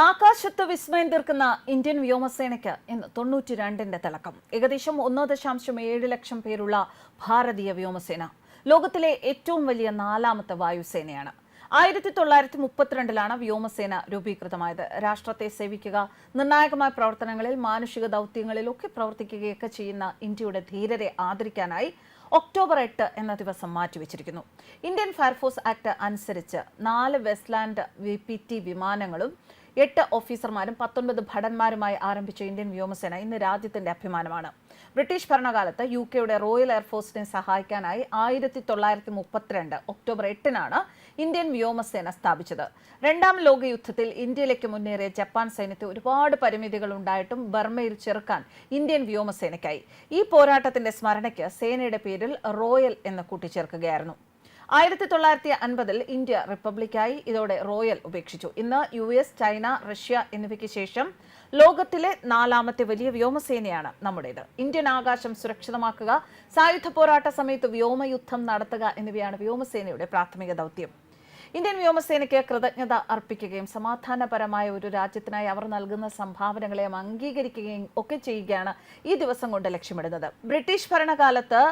ആകാശത്ത് വിസ്മയം തീർക്കുന്ന ഇന്ത്യൻ വ്യോമസേനയ്ക്ക് ഇന്ന് തൊണ്ണൂറ്റി രണ്ടിന്റെ തിളക്കം. ഏകദേശം ഒന്നോ ദശാംശം ഏഴ് ലക്ഷം പേരുള്ള ഭാരതീയ വ്യോമസേന ലോകത്തിലെ ഏറ്റവും വലിയ നാലാമത്തെ വായുസേനയാണ്. ആയിരത്തി തൊള്ളായിരത്തി മുപ്പത്തിരണ്ടിലാണ് വ്യോമസേന രൂപീകൃതമായത്. രാഷ്ട്രത്തെ സേവിക്കുക നിർണായകമായ പ്രവർത്തനങ്ങളിൽ മാനുഷിക ദൗത്യങ്ങളിലൊക്കെ പ്രവർത്തിക്കുകയൊക്കെ ചെയ്യുന്ന ഇന്ത്യയുടെ ധീരരെ ആദരിക്കാനായി ഒക്ടോബർ എട്ട് എന്ന ദിവസം മാറ്റിവെച്ചിരിക്കുന്നു. ഇന്ത്യൻ ഫയർഫോഴ്സ് ആക്ട് അനുസരിച്ച് നാല് വെസ്റ്റ്ലാൻഡ് വി വിമാനങ്ങളും എട്ട് ഓഫീസർമാരും പത്തൊൻപത് ഭടന്മാരുമായി ആരംഭിച്ച ഇന്ത്യൻ വ്യോമസേന ഇന്ന് രാജ്യത്തിന്റെ അഭിമാനമാണ്. ബ്രിട്ടീഷ് ഭരണകാലത്ത് യു കെയുടെ റോയൽ എയർഫോഴ്സിനെ സഹായിക്കാനായി ആയിരത്തി തൊള്ളായിരത്തി മുപ്പത്തിരണ്ട് ഒക്ടോബർ എട്ടിനാണ് ഇന്ത്യൻ വ്യോമസേന സ്ഥാപിച്ചത്. രണ്ടാം ലോക യുദ്ധത്തിൽ ഇന്ത്യയിലേക്ക് മുന്നേറിയ ജപ്പാൻ സൈന്യത്തെ ഒരുപാട് പരിമിതികൾ ഉണ്ടായിട്ടും ബർമയിൽ ചെറുക്കാൻ ഇന്ത്യൻ വ്യോമസേനയ്ക്കായി. ഈ പോരാട്ടത്തിന്റെ സ്മരണയ്ക്ക് സേനയുടെ പേരിൽ റോയൽ എന്ന് കൂട്ടിച്ചേർക്കുകയായിരുന്നു. ആയിരത്തി തൊള്ളായിരത്തി അൻപതിൽ ഇന്ത്യ റിപ്പബ്ലിക്കായി ഇതോടെ റോയൽ ഉപേക്ഷിച്ചു. ഇന്ന് യു എസ് ചൈന റഷ്യ എന്നിവയ്ക്ക് ശേഷം ലോകത്തിലെ നാലാമത്തെ വലിയ വ്യോമസേനയാണ് നമ്മുടേത്. ഇന്ത്യൻ ആകാശം സുരക്ഷിതമാക്കുക സായുധ പോരാട്ട സമയത്ത് വ്യോമയുദ്ധം നടത്തുക എന്നിവയാണ് വ്യോമസേനയുടെ പ്രാഥമിക ദൗത്യം. ഇന്ത്യൻ വ്യോമസേനയ്ക്ക് കൃതജ്ഞത അർപ്പിക്കുകയും സമാധാനപരമായ ഒരു രാജ്യത്തിനായി അവർ നൽകുന്ന സംഭാവനകളെ അംഗീകരിക്കുകയും ഒക്കെ ചെയ്യുകയാണ് ഈ ദിവസം കൊണ്ട് ലക്ഷ്യമിടുന്നത്. ബ്രിട്ടീഷ് ഭരണകാലത്ത്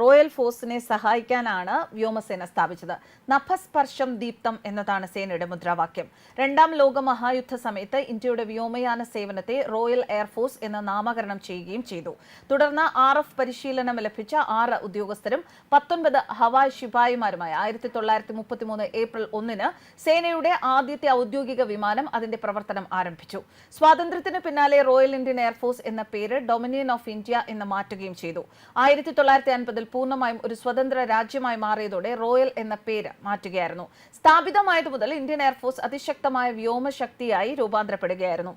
റോയൽ ഫോഴ്സിനെ സഹായിക്കാനാണ് വ്യോമസേന സ്ഥാപിച്ചത്. നഭസ്പർശം ദീപ്തം എന്നതാണ് സേനയുടെ മുദ്രാവാക്യം. രണ്ടാം ലോക മഹായുദ്ധ സമയത്ത് ഇന്ത്യയുടെ വ്യോമയാന സേവനത്തെ റോയൽ എയർഫോഴ്സ് എന്ന് നാമകരണം ചെയ്യുകയും ചെയ്തു. തുടർന്ന് ആർ എഫ് പരിശീലനം ലഭിച്ച ആറ് ഉദ്യോഗസ്ഥരും പത്തൊൻപത് ഹവായ് ശിപായിമാരുമായി ആയിരത്തി തൊള്ളായിരത്തി മുപ്പത്തിമൂന്ന് ഏപ്രിൽ ഒന്നിന് സേനയുടെ ആദ്യത്തെ ഔദ്യോഗിക വിമാനം അതിന്റെ പ്രവർത്തനം ആരംഭിച്ചു. സ്വാതന്ത്ര്യത്തിന് പിന്നാലെ റോയൽ ഇന്ത്യൻ എയർഫോഴ്സ് എന്ന പേര് ഡൊമിനിയൻ ഓഫ് ഇന്ത്യ എന്ന് മാറ്റുകയും ചെയ്തു. ആയിരത്തി തൊള്ളായിരത്തി അൻപതിൽ പൂർണമായും ഒരു സ്വതന്ത്ര രാജ്യമായി മാറിയതോടെ റോയൽ എന്ന പേര് മാറ്റുകയായിരുന്നു. സ്ഥാപിതമായതു മുതൽ ഇന്ത്യൻ എയർഫോഴ്സ് അതിശക്തമായ വ്യോമശക്തിയായി രൂപാന്തരപ്പെടുകയായിരുന്നു.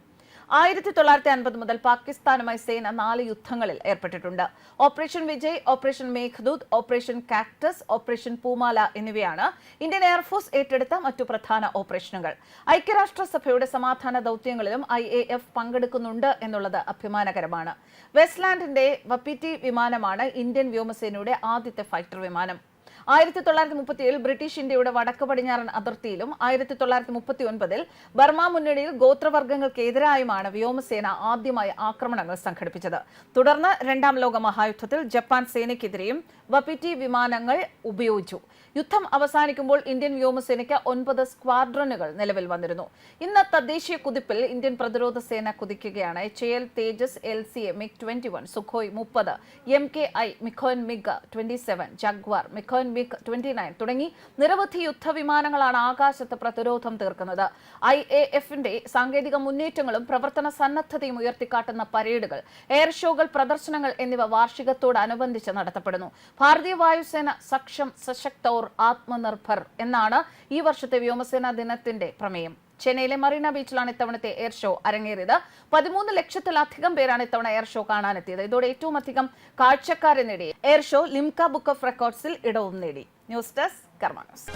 ആയിരത്തി തൊള്ളായിരത്തി അൻപത് മുതൽ പാകിസ്ഥാനുമായി സേന നാല് യുദ്ധങ്ങളിൽ ഏർപ്പെട്ടിട്ടുണ്ട്. Operation Vijay operation Meghdoot operation cactus operation Poomalai എന്നിവയാണ് ഇന്ത്യൻ എയർഫോഴ്സ് ഏറ്റെടുത്ത മറ്റു പ്രധാന ഓപ്പറേഷനുകൾ. ഐക്യരാഷ്ട്രസഭയുടെ സമാധാന ദൗത്യങ്ങളിലും ഐ എ എഫ് പങ്കെടുക്കുന്നുണ്ട് എന്നുള്ളത് അഭിമാനകരമാണ്. വെസ്റ്റ്ലാൻഡിന്റെ വപ്പിറ്റി വിമാനമാണ് ഇന്ത്യൻ വ്യോമസേനയുടെ ആദ്യത്തെ ഫൈറ്റർ വിമാനം. ആയിരത്തി തൊള്ളായിരത്തി മുപ്പത്തി ഏഴിൽ ബ്രിട്ടീഷ് ഇന്ത്യയുടെ വടക്ക് പടിഞ്ഞാറൻ അതിർത്തിയിലും ആയിരത്തി തൊള്ളായിരത്തി മുപ്പത്തി ഒൻപതിൽ ബർമ മുന്നണിയിൽ ഗോത്രവർഗങ്ങൾക്കെതിരായുമാണ് വ്യോമസേന ആദ്യമായി ആക്രമണങ്ങൾ സംഘടിപ്പിച്ചത്. തുടർന്ന് രണ്ടാം ലോക മഹായുദ്ധത്തിൽ ജപ്പാൻ സേനയ്ക്കെതിരെയും വപിറ്റി വിമാനങ്ങൾ ഉപയോഗിച്ചു. യുദ്ധം അവസാനിക്കുമ്പോൾ ഇന്ത്യൻ വ്യോമസേനയ്ക്ക് ഒൻപത് സ്ക്വാഡ്രനുകൾ നിലവിൽ വന്നിരുന്നു. ഇന്ന് തദ്ദേശീയ കുതിപ്പിൽ ഇന്ത്യൻ പ്രതിരോധ സേന കുതിക്കുകയാണ്. H L Tejas L C A MiG twenty one Sukhoi മുപ്പത് M K I Mikoyan MiG twenty seven Jaguar Mikoyan MiG twenty nine തുടങ്ങി നിരവധി യുദ്ധവിമാനങ്ങളാണ് ആകാശത്ത് പ്രതിരോധം തീർക്കുന്നത്. ഐ എ എഫിന്റെ സാങ്കേതിക മുന്നേറ്റങ്ങളും പ്രവർത്തന സന്നദ്ധതയും ഉയർത്തിക്കാട്ടുന്ന പരേഡുകൾ എയർ ഷോകൾ പ്രദർശനങ്ങൾ എന്നിവ വാർഷികത്തോടനുബന്ധിച്ച് നടത്തപ്പെടുന്നു. ഭാരതീയ വായുസേന സക്ഷം സശക്തോർ ആത്മനിർഭർ എന്നാണ് ഈ വർഷത്തെ വ്യോമസേനാ ദിനത്തിന്റെ പ്രമേയം. ചെന്നൈയിലെ മറീന ബീച്ചിലാണ് ഇത്തവണത്തെ എയർ ഷോ അരങ്ങേറിയത്. പതിമൂന്ന് ലക്ഷത്തിലധികം പേരാണ് ഇത്തവണ എയർ ഷോ കാണാനെത്തിയത്. ഇതോടെ ഏറ്റവും അധികം കാഴ്ചക്കാരെ നേടി. Air show Limca book of റെക്കോർഡ്സിൽ ഇടവും നേടി. News desk കർമാനോസ്